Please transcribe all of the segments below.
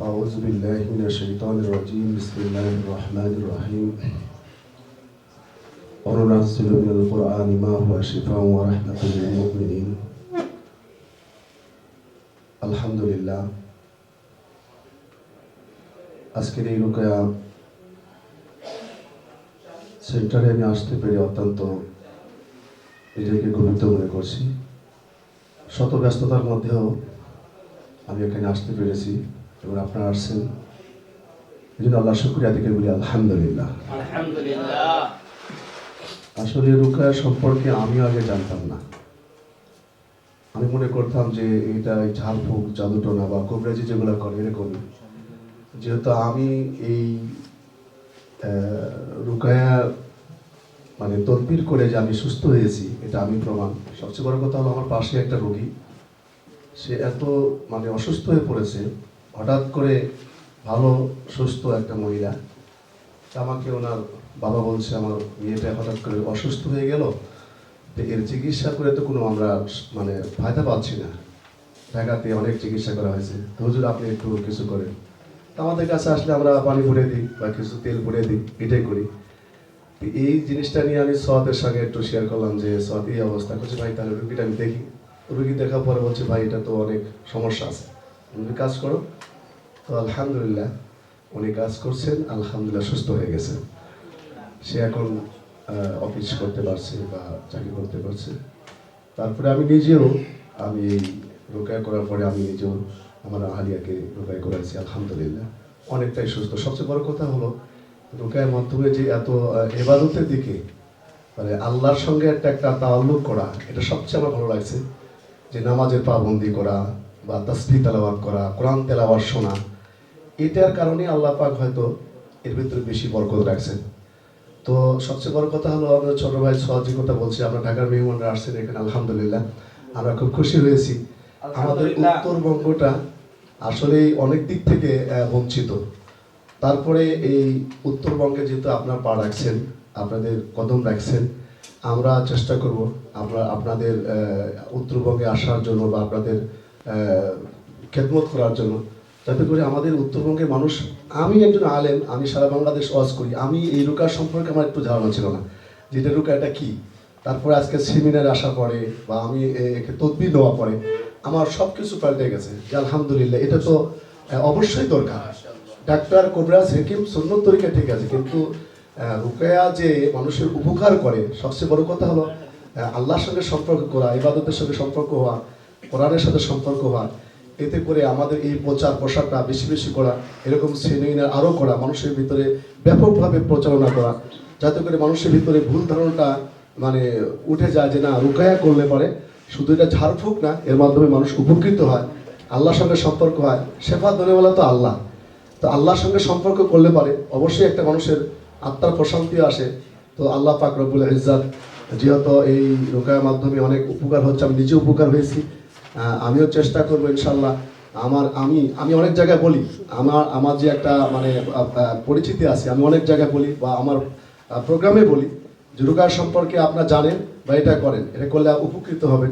أعوذ بالله من الشيطان الرجيم بسم الله الرحمن الرحيم وننزل من القرآن ما هو شفاء ورحمة للمؤمنين الحمد لله আজকের এই রুকায়া সেন্টারে আমি আসতে পেরে অত্যন্ত নিজেকে গর্বিত মনে করছি শত ব্যস্ততার মধ্যেও আমি এখানে আসতে পেরেছি এবং আপনারা আসছেন। এই জন্য আল্লাহ শুক্রিয়া থেকে বলি আলহামদুলিল্লাহ। আসলে রুকায়া সম্পর্কে আমি আগে জানতাম না। আমি মনে করতাম যে এটা ঝাড়ফুঁক জাদুটোনা বা কবরাজি যেগুলো করে এরকমই যেহেতু আমি এই রুকায়া মানে তদবির করে যে আমি সুস্থ হয়েছি এটা আমি প্রমাণ। সবচেয়ে বড় কথা হলো আমার পাশে একটা রোগী। সে এত মানে অসুস্থ হয়ে পড়েছে হঠাৎ করে ভালো, সুস্থ একটা মহিলা। আমাকে ওনার বাবা বলছে, আমার মেয়েটা হঠাৎ করে অসুস্থ হয়ে গেল এর চিকিৎসা করে তো কোনো আমরা মানে ফায়দা পাচ্ছি না। ঢাকাতে অনেক চিকিৎসা করা হয়েছে। তো হুজুর, আপনি একটু কিছু করেন। তো আমাদের কাছে আসলে আমরা পানি ভরে দিই বা কিছু তেল ভরে দিই, এটাই করি। তো এই জিনিসটা নিয়ে আমি সতের সঙ্গে একটু শেয়ার করলাম যে সৎ এই অবস্থা। করছে ভাই, তাহলে রুগীটা আমি দেখি। রুগী দেখার পরে বলছে, ভাই, এটা তো অনেক সমস্যা আছে। তুমি কাজ করো? তো আলহামদুলিল্লাহ, উনি কাজ করছেন, আলহামদুলিল্লাহ সুস্থ হয়ে গেছেন সে এখন অফিস করতে পারছে বা চাকরি করতে পারছে। তারপরে আমি নিজেও, আমি এই রোকায় করার পরে আমি নিজেও আমার আহালিয়াকে রোকায় করাইছি, আলহামদুলিল্লাহ। অনেকটাই সুস্থ। সবচেয়ে বড় কথা হলো, রোকায়ের মাধ্যমে যে এত এবাদতের দিকে মানে আল্লাহর সঙ্গে একটা একটা তাল্লুক করা, এটা সবচেয়ে আমার ভালো লাগছে। যে নামাজের পাবন্দি করা বা তসবি তেলাওয়াত করা কোরআন তেলাওয়াত শোনা এটার কারণে আল্লাহ পাক হয়তো এর ভিতরে বেশি বরকত রাখছেন। তো সবচেয়ে বড় কথা হলো আমাদের ছোট ভাই সহজে কথা বলছি আমরা ঢাকার মেহমানরা আসছেন এখানে আলহামদুলিল্লাহ। আমরা খুব খুশি হয়েছি। আমাদের উত্তরবঙ্গটা আসলেই অনেক দিক থেকে বঞ্চিত। তারপরে এই উত্তরবঙ্গে যেহেতু আপনার পা রাখছেন আপনাদের কদম রাখছেন আমরা চেষ্টা করব আমরা আপনাদের আহ, উত্তরবঙ্গে আসার জন্য বা আপনাদের খেদমত করার জন্য। যাতে করে আমাদের উত্তরবঙ্গের মানুষ, আমি একজন আলেম, আমি সারা বাংলাদেশ ওয়াজ করি। আমি এই রুকার সম্পর্কে আমার একটু ধারণা ছিল না। যে এটা রুকা, এটা কি? তারপরে আজকে সেমিনার আসার পরে বা আমি একে তদবির নেওয়া পরে আমার সব কিছু পাল্টে গেছে যে আলহামদুলিল্লাহ, এটা তো অবশ্যই দরকার। ডাক্তার কোবরাজ হেকিম সুন্নত তরিকা ঠিক আছে, কিন্তু রুকায়া যে মানুষের উপকার করে, সবচেয়ে বড় কথা হলো আল্লাহর সঙ্গে সম্পর্ক করা, ইবাদতের সঙ্গে সম্পর্ক হওয়া কোরআনের সাথে সম্পর্ক হওয়া এতে করে আমাদের এই প্রচার প্রসারটা বেশি বেশি করা, এরকম সেমিনার আরও করা, মানুষের ভিতরে ব্যাপকভাবে প্রচারণা করা, যাতে করে মানুষের ভিতরে ভুল ধারণাটা মানে উঠে যায় যে না, রুকায়া করলে পরে। শুধু এটা ঝাড়ফুঁক না, এর মাধ্যমে মানুষ উপকৃত হয়, আল্লাহর সঙ্গে সম্পর্ক হয়। শেফা দনেওয়ালা তো আল্লাহ। তো আল্লাহর সঙ্গে সম্পর্ক করলে পারে, অবশ্যই একটা মানুষের আত্মার প্রশান্তি আসে। তো আল্লাহ পাক রব্বুল ইজ্জাত, যেহেতু এই রোকার মাধ্যমে অনেক উপকার হচ্ছে, আমি নিজে উপকার হয়েছি। আমিও চেষ্টা করব ইনশাল্লাহ। আমার আমি আমি অনেক জায়গায় বলি আমার আমার যে একটা মানে পরিচিতি আছে আমি অনেক জায়গায় বলি বা আমার প্রোগ্রামে বলি যে রোকার সম্পর্কে আপনারা জানেন বা এটা করেন এটা করলে উপকৃত হবেন।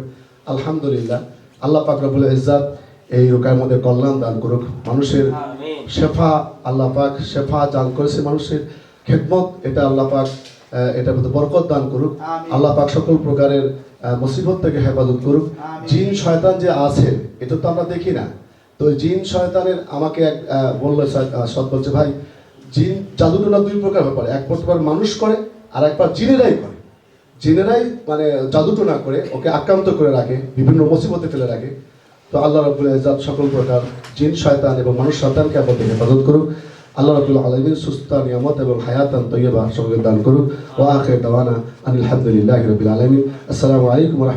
আলহামদুলিল্লাহ আল্লাহ পাক রব্বুল ইজ্জাত এই রোকার মধ্যে কল্যাণ দান করুক। মানুষের শেফা আল্লাহ পাক শেফা দান করেছে মানুষের খেদমত এটা আল্লাহ পাক এটার মধ্যে বরকত দান করুক। আল্লাহ পাক সকল প্রকারের মুসিবত থেকে হেফাজত করুক। জিন শয়তান যে আছে এটা তো আমরা দেখি না। তো জিন শয়তানের আমাকে এক বলল সৎ বলছে ভাই জিন জাদুটোনা দুই প্রকার ব্যাপার এক প্রকার মানুষ করে আর একবার জিনেরাই করে। জিনেরাই মানে জাদুটোনা করে ওকে আক্রান্ত করে রাখে বিভিন্ন মুসিবতে ফেলে রাখে। তো আল্লাহ রাবুল সকল প্রকার জিন শয়তান এবং মানুষ শয়তানকে আমাদের হেফাজত করুক। আল্লাহ রাবুল আলমিন সুস্থ নিয়ামত এবং হায়াতান তৈবা সকলকে দান করুক ও আখের দাওয়ানা আলহামদুলিল্লাহ রবিল আলমিন আসসালামু আলাইকুম রহমতুল্লাহ